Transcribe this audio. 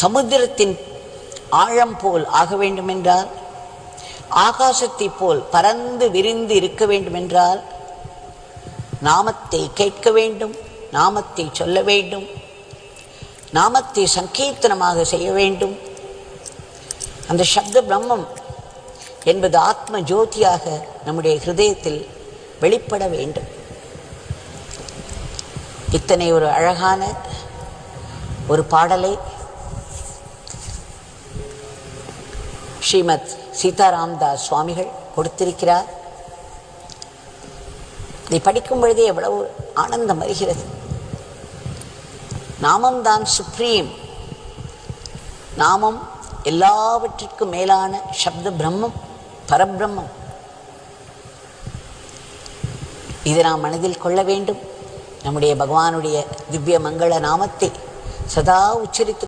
சமுத்திரத்தின் ஆழம் போல் ஆக வேண்டுமென்றால் ஆகாசத்தைப் போல் பறந்து விரிந்து இருக்க வேண்டுமென்றால் நாமத்தை கேட்க வேண்டும் நாமத்தை சொல்ல வேண்டும் நாமத்தை சங்கீர்த்தனமாக செய்ய வேண்டும். அந்த சப்த பிரம்மம் என்பது ஆத்ம ஜோதியாக நம்முடைய ஹிருதயத்தில் வெளிப்பட வேண்டும். இத்தனை ஒரு அழகான ஒரு பாடலை ஸ்ரீமத் சீதாராம்தாஸ் சுவாமிகள் கொடுத்திருக்கிறார். இதை படிக்கும் பொழுதே எவ்வளவு ஆனந்தம் வருகிறது. நாமம்தான் சுப்ரீம். நாமம் எல்லாவற்றிற்கும் மேலான சப்த பிரம்மம் பரபிரம்மம். இதை நாம் மனதில் கொள்ள வேண்டும். நம்முடைய பகவானுடைய திவ்ய மங்கள நாமத்தை சதா உச்சரித்து